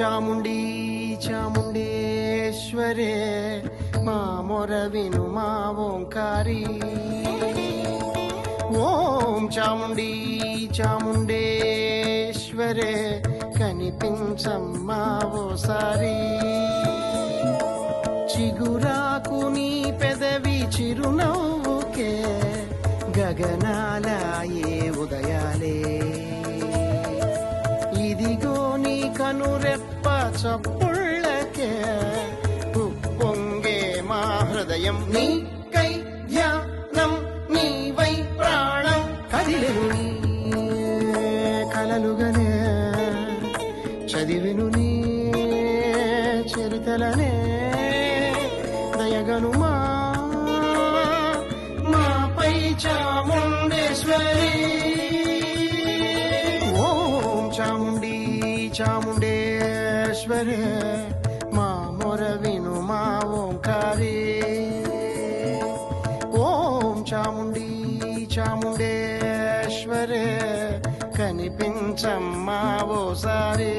చాముండి చాముండేశ్వరే మా మొర విను మా ఓంకారి. ఓం చాముండి చాముండేశ్వరే కనిపించమ్మా ఓసారి. చిగురాకు నీ పెదవి చిరునవ్వుకే గగనాల ఉదయాలే. నీ కనురెప్ప చప్పుళ్ళకే ఉప్పొంగే మా హృదయం నీ కై ధ్యానం నీవై ప్రాణం కదిలెను నీ కలలుగనే చదివిను నీ చరితలనే దయగను మా మాపై చాముండేశ్వరీ చాముండేశ్వరి మా మొర విను మా ఓంకారి. ఓం చాముండి చాముండేశ్వరి కనిపించమ్మా ఓసారి.